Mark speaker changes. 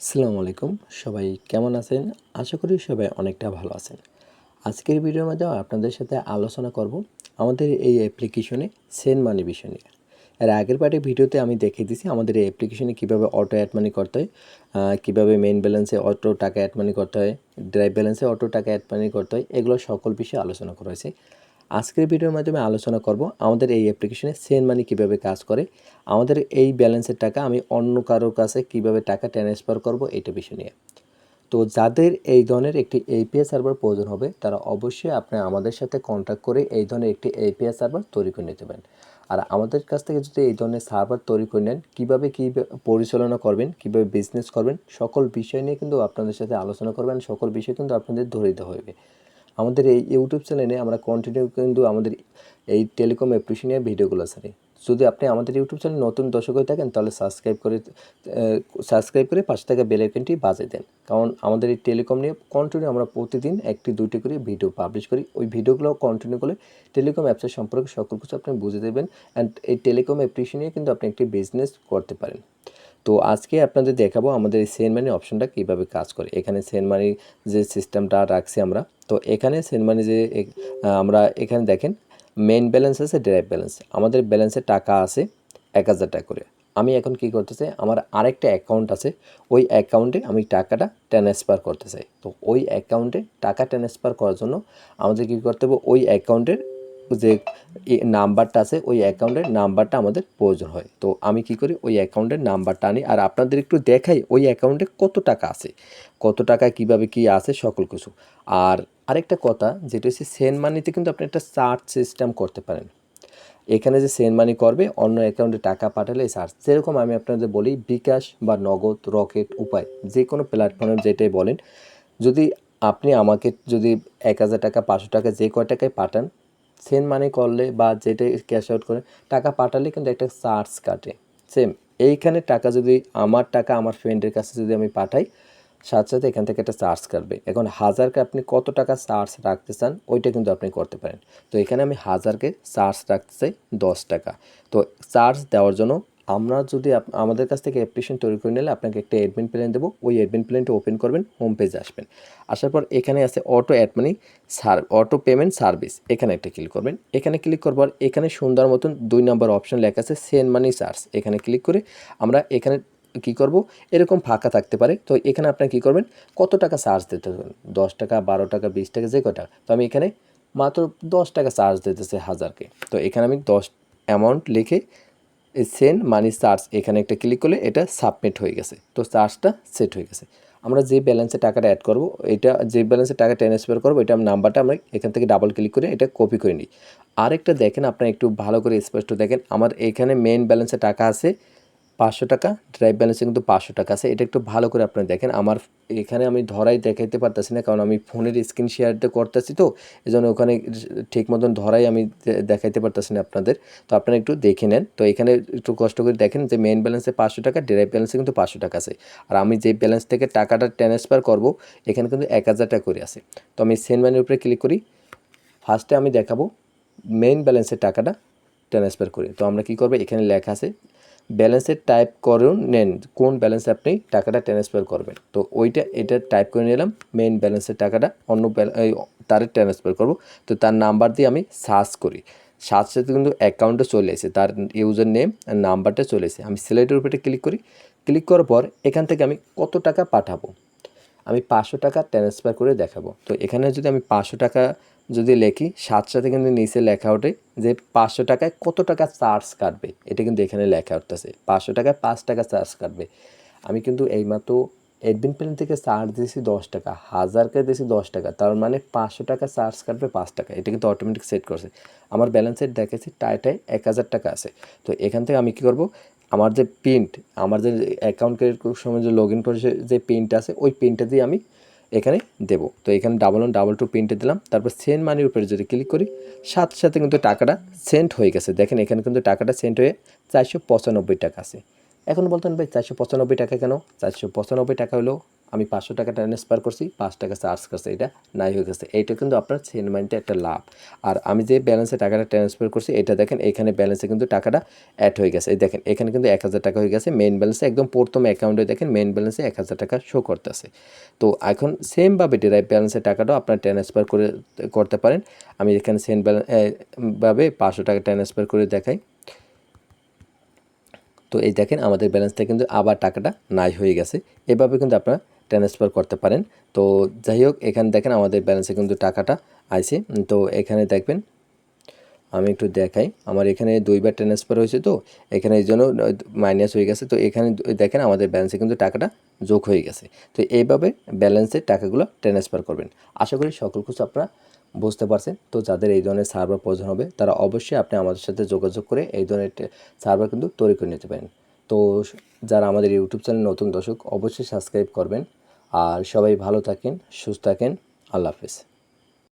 Speaker 1: আসসালামু আলাইকুম। সবাই কেমন আছেন? আশা করি সবাই অনেকটা ভালো আছেন। আজকের ভিডিওর মধ্যে আপনাদের সাথে আলোচনা করব আমাদের এই অ্যাপ্লিকেশনে সেন্ড মানি বিষয় নিয়ে। এর আগের পার্টি ভিডিওতে আমি দেখিয়ে দিয়েছি আমাদের এই অ্যাপ্লিকেশনে কীভাবে অটো অ্যাড মানি করতে হয় কীভাবে মেইন ব্যালেন্সে অটো টাকা অ্যাড মানি করতে হয় ড্রাইভ ব্যালেন্সে অটো টাকা অ্যাড মানি করতে হয়, এগুলো সকল বিষয়ে আলোচনা করা হয়েছে। আজকের ভিডিওর মাধ্যমে আলোচনা করব আমাদের এই অ্যাপ্লিকেশনে সেন্ড মানি কীভাবে কাজ করে, আমাদের এই ব্যালেন্সের টাকা আমি অন্য কারোর কাছে কীভাবে টাকা ট্রান্সফার করব এটা বিষয় নিয়ে। তো যাদের এই ধরনের একটি এপিআই সার্ভার প্রয়োজন হবে, তারা অবশ্যই আপনি আমাদের সাথে কন্ট্যাক্ট করে এই ধরনের একটি এপিআই সার্ভার তৈরি করে নিতে পারেন। আর আমাদের কাছ থেকে যদি এই ধরনের সার্ভার তৈরি করে নেন, কীভাবে কী পরিচালনা করবেন, কীভাবে বিজনেস করবেন, সকল বিষয় নিয়ে কিন্তু আপনাদের সাথে আলোচনা করবেন, সকল বিষয় কিন্তু আপনাদের ধরে দিতে হবে। আমাদের এই ইউটিউব চ্যানেলে আমরা কন্টিনিউ কিন্তু আমাদের এই টেলিকম অ্যাপ্লিকেশনের ভিডিওগুলো ছাড়ি। যদি আপনি আমাদের ইউটিউব চ্যানেল নতুন দর্শক হয়ে থাকেন, তাহলে সাবস্ক্রাইব করে সাবস্ক্রাইব করে পাশে থাকা বেল আইকনটি বাজিয়ে দেন। কারণ আমাদের এই টেলিকম নিয়ে কন্টিনিউ আমরা প্রতিদিন একটি দুইটি করে ভিডিও পাবলিশ করি। ওই ভিডিওগুলো কন্টিনিউ করলে টেলিকম অ্যাপসের সম্পর্কে সকল কিছু আপনি বুঝে দেবেন। অ্যান্ড এই টেলিকম অ্যাপ্লিকেশন নিয়ে কিন্তু আপনি একটি বিজনেস করতে পারেন। তো আজকে আপনাদের দেখাবো আমাদের এই সেন্ড মানি অপশনটা কীভাবে কাজ করে। এখানে সেন্ড মানি যে সিস্টেমটা রাখছি আমরা, তো এখানে সেন্ড মানি যে আমরা এখানে দেখেন মেন ব্যালেন্স আছে ড্রাইভ ব্যালেন্স আমাদের ব্যালেন্সে টাকা আছে এক হাজার টাকা করে। আমি এখন কি করতে চাই? আমার আরেকটা অ্যাকাউন্ট আছে, ওই অ্যাকাউন্টে আমি টাকাটা ট্রান্সফার করতে চাই। তো ওই অ্যাকাউন্টে টাকা ট্রান্সফার করার জন্য আমাদের কী করতে হবে? ওই অ্যাকাউন্টের যে নাম্বারটা আছে, ওই অ্যাকাউন্টের নাম্বারটা আমাদের প্রয়োজন হয়। তো আমি কি করি, ওই অ্যাকাউন্টের নাম্বারটা আনি। আর আপনাদের একটু দেখাই, ওই অ্যাকাউন্টে কত টাকা আছে, কত টাকা কীভাবে কি আছে, সকল কিছু। আর আরেকটা কথা, যেটা হচ্ছে সেন্ড মানিতে কিন্তু আপনি একটা চার্জ সিস্টেম করতে পারেন। এখানে যে সেন্ড মানি করবে, অন্য অ্যাকাউন্টে টাকা পাঠালে চার্জ সেরকম আমি আপনাদের বলি, বিকাশ বা নগদ, রকেট, উপায় যে কোনো প্ল্যাটফর্মে যেটাই বলেন। যদি আপনি আমাকে যদি এক হাজার টাকা, পাঁচশো টাকা, যে কয় টাকায় পাঠান সেন্ড মানি করলে বা যেটা ক্যাশ আউট করে, টাকা পাঠালে কিন্তু একটা চার্জ কাটে। সেম এইখানে টাকা যদি আমার টাকা আমার ফ্রেন্ডের কাছে যদি আমি পাঠাই, সাথে সাথে এখান থেকে একটা চার্জ কাটবে। এখন হাজারকে আপনি কত টাকা চার্জ রাখতে চান, ওইটা কিন্তু আপনি করতে পারেন। তো এখানে আমি হাজারকে চার্জ রাখতে চাই দশ টাকা। তো চার্জ দেওয়ার জন্য আমরা যদি আমাদের কাছ থেকে অ্যাপ্লিকেশন তৈরি করে নিলে আপনাকে একটা অ্যাডমিন প্ল্যান দেবো। ওই অ্যাডমিন প্ল্যানটা ওপেন করবেন হোম পেজে আসবেন। আসার পর এখানে আছে auto add money sir auto payment service এখানে একটা ক্লিক করবেন। এখানে ক্লিক করবার এখানে সুন্দর মতন দুই নম্বর অপশন লেখা আছে সেন্ড মানি চার্জ এখানে ক্লিক করে আমরা এখানে কি করব? এরকম ফাঁকা থাকতে পারে। তো এখানে আপনার কি করবেন? কত টাকা চার্জ দিতে হবে? দশ টাকা, বারো টাকা, বিশ টাকা, যে কটা। তো আমি এখানে মাত্র দশ টাকা চার্জ দিতেছে হাজারকে। তো এখানে আমি দশ অ্যামাউন্ট লিখে সেন্ড মানি চার্জ এখানে একটা ক্লিক করলে এটা সাবমিট হয়ে গেছে। তো চার্জটা সেট হয়ে গেছে। আমরা যে ব্যালেন্সে টাকাটা অ্যাড করব, এটা যে ব্যালেন্সে টাকা ট্রান্সফার করব, এটা নাম্বারটা আমরা এখান থেকে ডাবল ক্লিক করে এটা কপি করে নিই। আরেকটা দেখেন, আপনারা একটু ভালো করে স্পষ্ট দেখেন, আমার এখানে মেন ব্যালেন্সে টাকা আছে পাঁচশো টাকা ড্রাইভ ব্যালেন্সে কিন্তু পাঁচশো টাকা আছে। এটা একটু ভালো করে আপনারা দেখেন। আমার এখানে আমি ধরাই দেখাইতে পারতেছি না, কারণ আমি ফোনের স্ক্রিন শেয়ারটা করতেছি তো এই জন্য ওখানে ঠিক মতন ধরাই আমি দেখাইতে পারতেছি না আপনাদের। তো আপনারা একটু দেখে নেন। তো এখানে একটু কষ্ট করে দেখেন যে মেইন ব্যালেন্সে পাঁচশো টাকা ড্রাইভ ব্যালেন্সে কিন্তু পাঁচশো টাকা আছে। আর আমি যে ব্যালেন্স থেকে টাকাটা ট্রান্সফার করব, এখানে কিন্তু এক হাজার টাকা করে আছে। তো আমি সেন্ড মানির উপরে ক্লিক করি। ফার্স্টে আমি দেখাবো মেইন ব্যালেন্সের টাকাটা ট্রান্সফার করি। তো আমরা কি করব? এখানে লেখা আছে ব্যালেন্সের টাইপ করুন, নেন কোন ব্যালেন্সে আপনি টাকাটা ট্রান্সফার করবেন। তো ওইটা, এটা টাইপ করে নিলাম মেন ব্যালেন্সের টাকাটা অন্য তারে ট্রান্সফার করব। তো তার নাম্বার দিয়ে আমি সার্চ করি। সার্চ সাথে কিন্তু অ্যাকাউন্টে চলে এসে তার ইউজার নেম আর নাম্বারটা চলে এসে আমি সিলেটের উপরে ক্লিক করি। ক্লিক করার পর এখান থেকে আমি কত টাকা পাঠাবো? আমি পাঁচশো টাকা ট্রান্সফার করে দেখাবো। তো এখানে যদি আমি পাঁচশো টাকা যদি লেখি সাথে কিন্তু নিচে লেখা ওঠে যে পাঁচশো টাকায় কত টাকা চার্জ কাটবে? এটা কিন্তু এখানে লেখা উঠতেছে। পাঁচশো টাকায় পাঁচ টাকা চার্জ কাটবে। আমি কিন্তু এইমাত্র এডমিন প্ল্যান থেকে চার্জ দিয়েছি দশ টাকা, হাজারকে দিয়েছি দশ টাকা, তার মানে পাঁচশো টাকা চার্জ কাটবে পাঁচ টাকা। এটা কিন্তু অটোমেটিক সেট করছে। আমার ব্যালেন্সের দেখেছি টাইটায় এক হাজার টাকা আছে। তো এখান থেকে আমি কী করব? আমার যে প্রিন্ট আমার যে অ্যাকাউন্ট ক্রিয়েট করার সময় যে লগ ইন করেছে যে প্রিন্ট আছে, ওই প্রিন্টটা দিয়ে আমি এখানে দেব। তো এখানে ডাবল ওয়ান ডাবল টু প্রিন্টে দিলাম। তারপর সেন্ড মানির উপরে যদি ক্লিক করি, সাথে সাথে কিন্তু টাকাটা সেন্ড হয়ে গেছে। দেখেন এখানে কিন্তু টাকাটা সেন্ড হয়ে চারশো পঁচানব্বই টাকা আছে। এখন বলতেন, ভাই, চারশো পঁচানব্বই টাকা কেন? চারশো পঁচানব্বই টাকা হলো আমি পাঁচশো টাকা ট্রান্সফার করছি, পাঁচ টাকা চার্জ করছে এটা, নাই হয়ে গেছে। এইটা কিন্তু আপনার সেন্ড মানিতে একটা লাভ। আর আমি যে ব্যালেন্সে টাকাটা ট্রান্সফার করছি, এটা দেখেন, এখানে ব্যালেন্সে কিন্তু টাকাটা অ্যাড হয়ে গেছে। এই দেখেন, এখানে কিন্তু এক হাজার টাকা হয়ে গেছে। মেন ব্যালেন্সে একদম প্রথম অ্যাকাউন্টে দেখেন মেন ব্যালেন্সে এক হাজার টাকা শো করতেছে। তো এখন সেমভাবে ডিরাইভ ব্যালেন্সের টাকাটাও আপনার ট্রান্সফার করে করতে পারেন। আমি এখানে সেম ব্যালেন্স ভাবে পাঁচশো টাকা ট্রান্সফার করে দেখাই। তো এই দেখেন, আমাদের ব্যালেন্সটা কিন্তু আবার টাকাটা নাই হয়ে গেছে। এভাবে কিন্তু আপনারা ট্রান্সফার করতে পারেন। তো যাই হোক, এখানে দেখেন আমাদের ব্যালেন্সে কিন্তু টাকাটা আইছে। তো এখানে দেখবেন, আমি একটু দেখাই। আমার এখানে দুইবার ট্রান্সফার হয়েছে তো, এখানে এই জন্য মাইনাস হয়ে গেছে। তো এখানে দেখেন আমাদের ব্যালেন্সে কিন্তু টাকাটা যোগ হয়ে গেছে। তো এইভাবে ব্যালেন্সের টাকাগুলো ট্রান্সফার করবেন। আশা করি সকল কিছু আপনারা বুঝতে পারছেন। তো যাদের এই ধরনের সার্ভার প্রয়োজন হবে, তারা অবশ্যই আপনি আমাদের সাথে যোগাযোগ করে এই ধরনের সার্ভার কিন্তু তৈরি করে নিতে পারেন। তো যারা আমাদের ইউটিউব চ্যানেল নতুন দর্শক, অবশ্যই সাবস্ক্রাইব করবেন। আর সবাই ভালো থাকেন, সুস্থ থাকেন। আল্লাহ হাফেজ।